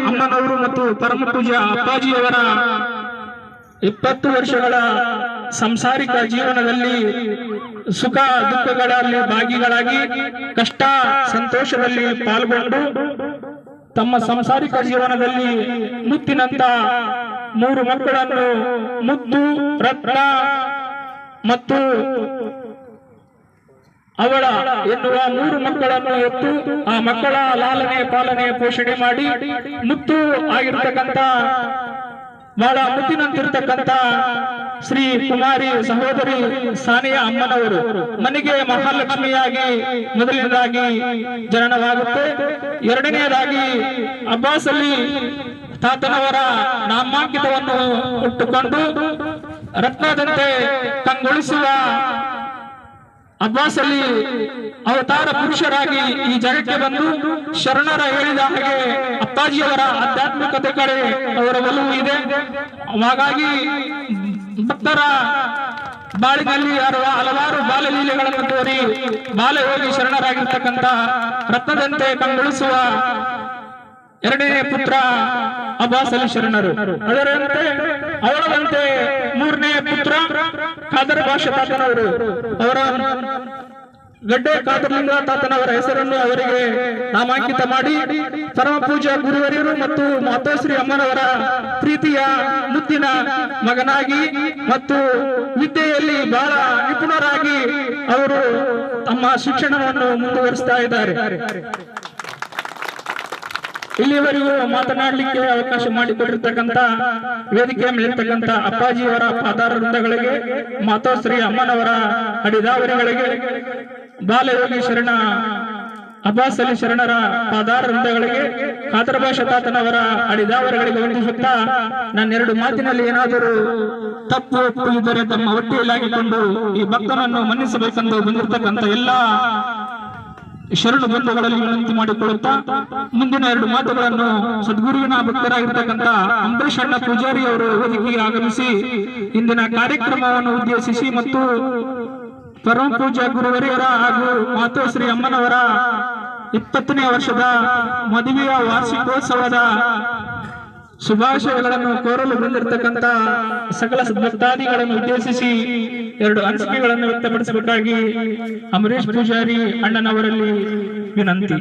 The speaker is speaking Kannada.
ಅಮ್ಮನವರು ಮತ್ತು ಪರಮ ಪೂಜ್ಯ ಅಪ್ಪಾಜಿಯವರ ಇಪ್ಪತ್ತು ವರ್ಷಗಳ ಸಂಸಾರಿಕ ಜೀವನದಲ್ಲಿ ಸುಖ ದುಃಖಗಳಲ್ಲಿ ಭಾಗಿಗಳಾಗಿ ಕಷ್ಟ ಸಂತೋಷದಲ್ಲಿ ಪಾಲ್ಗೊಂಡು ತಮ್ಮ ಸಂಸಾರಿಕ ಜೀವನದಲ್ಲಿ ಮುತ್ತಿನಂತ ಮೂರು ಮಕ್ಕಳನ್ನು ಮುದ್ದು ರತ್ನ ಮತ್ತು ಅವಳ ಎನ್ನುವ ಮೂರು ಮಕ್ಕಳನ್ನು ಎತ್ತು ಆ ಮಕ್ಕಳ ಲಾಲನೆ ಪಾಲನೆ ಪೋಷಣೆ ಮಾಡಿ ಮುತ್ತು ಆಗಿರ್ತಕ್ಕಂಥ, ಬಹಳ ಮುತ್ತಿನಂತಿರ್ತಕ್ಕಂಥ ಶ್ರೀ ಕುಮಾರಿ ಸಹೋದರಿ ಸಾನಿಯಾ ಅಮ್ಮನವರು ಮನೆಗೆ ಮಹಾಲಕ್ಷ್ಮಿಯಾಗಿ ಮೊದಲನೇದಾಗಿ ಜನನವಾಗುತ್ತೆ. ಎರಡನೆಯದಾಗಿ ಅಬ್ಬಾಸ್ ಅಲಿ ತಾತನವರ ನಾಮಾಂಕಿತವನ್ನು ಉಟ್ಟುಕೊಂಡು ರತ್ನದಂತೆ ಕಂಗೊಳಿಸುವ ಅಬ್ಬಾಸ್ ಅಲಿ ಅವತಾರ ಪುರುಷರಾಗಿ ಈ ಜಗಕ್ಕೆ ಬಂದು ಶರಣರ ಹೇಳಿದ ಹಾಗೆ ಅಪ್ಪಾಜಿಯವರ ಆಧ್ಯಾತ್ಮಿಕತೆ ಕಡೆ ಅವರ ಒಲವು ಇದೆ. ಹಾಗಾಗಿ ಭಕ್ತರ ಬಾಳಿನಲ್ಲಿ ಹಲವಾರು ಬಾಲಲೀಲೆಗಳನ್ನು ತೋರಿ ಬಾಲ ಹೋಗಿ ಶರಣರಾಗಿರ್ತಕ್ಕಂಥ ರತ್ನದಂತೆ ಕಂಗೊಳಿಸುವ ಎರಡನೇ ಪುತ್ರ ಅಬ್ಬಾಸಲಿ ಶರಣರು. ಅದರಂತೆ ಅವರಂತೆ ಮೂರನೇ ಪುತ್ರ ಖಾದರ್ ಭಾಷೆ ತಾತನವರು. ಅವರ ಗಡ್ಡೆ ಕಾದರ್ಲಿಂಗ ತಾತನವರ ಹೆಸರನ್ನು ಅವರಿಗೆ ನಾಮಾಂಕಿತ ಮಾಡಿ ಪರಮ ಪೂಜಾ ಗುರುವರಿಯರು ಮತ್ತು ಮಾತೋಶ್ರೀ ಅಮ್ಮನವರ ಪ್ರೀತಿಯ ಮುತ್ತಿನ ಮಗನಾಗಿ ಮತ್ತು ವಿದ್ಯೆಯಲ್ಲಿ ಬಹಳ ನಿಪುಣರಾಗಿ ಅವರು ತಮ್ಮ ಶಿಕ್ಷಣವನ್ನು ಮುಂದುವರಿಸ್ತಾ ಇದ್ದಾರೆ. ಇಲ್ಲಿವರೆಗೂ ಮಾತನಾಡಲಿಕ್ಕೆ ಅವಕಾಶ ಮಾಡಿಕೊಟ್ಟಿರ್ತಕ್ಕಂಥ ವೇದಿಕೆಯ ಮೇಲಿರ್ತಕ್ಕಂಥ ಅಪ್ಪಾಜಿಯವರ ಪಾದಾರ ವೃಂದಗಳಿಗೆ ಮಾತೋಶ್ರೀ ಅಮ್ಮನವರ ಅಡಿದಾವರಿಗಳಿಗೆ, ಬಾಲಯೋಗಿ ಶರಣ ಅಬ್ಬಾಸ್ ಅಲಿ ಶರಣರ ಪಾದಾರ ವೃಂದಗಳಿಗೆ ಕಾತರಭಾಷ ತಾತನವರ ಅಡಿದಾವರಗಳಿಗೆ ವಂದಿಸುತ್ತಾ ನನ್ನೆರಡು ಮಾತಿನಲ್ಲಿ ಏನಾದರೂ ತಪ್ಪು ಒಪ್ಪು ಇದ್ದರೆ ತಮ್ಮ ಹೊಟ್ಟೆಯಲ್ಲಾಗಿಕೊಂಡು ಈ ಭಕ್ತನನ್ನು ಮನ್ನಿಸಬೇಕೆಂದು ಬಂದಿರತಕ್ಕಂಥ ಎಲ್ಲಾ ಶರಣು ಬಂಧುಗಳಲ್ಲಿ ವಿನಂತಿ ಮಾಡಿಕೊಳ್ಳುತ್ತಾ ಮುಂದಿನ ಎರಡು ಮಾತುಗಳನ್ನು ಸದ್ಗುರುವಿನ ಭಕ್ತರಾಗಿರ್ತಕ್ಕಂಥ ಅಂಬರೀಶ್ ಅಣ್ಣ ಪೂಜಾರಿ ಅವರು ವೇದಿಕೆಗೆ ಆಗಮಿಸಿ ಇಂದಿನ ಕಾರ್ಯಕ್ರಮವನ್ನು ಉದ್ದೇಶಿಸಿ ಮತ್ತು ಪರಮ ಪೂಜಾ ಗುರುವರಿಯರ ಹಾಗೂ ಮಾತೋಶ್ರೀ ಅಮ್ಮನವರ ಇಪ್ಪತ್ತನೇ ವರ್ಷದ ಮದುವೆಯ ವಾರ್ಷಿಕೋತ್ಸವದ ಶುಭಾಶಯಗಳನ್ನು ಕೋರಲು ಬಂದಿರತಕ್ಕಂಥ ಸಕಲ ಭಕ್ತಾದಿಗಳನ್ನು ಉದ್ದೇಶಿಸಿ ಎರಡು ಅನಿಸಿಕೆಗಳನ್ನು ವ್ಯಕ್ತಪಡಿಸಬೇಕಾಗಿ ಅಮರೇಶ್ ಪೂಜಾರಿ ಅಣ್ಣನವರಲ್ಲಿ ವಿನಂತಿ.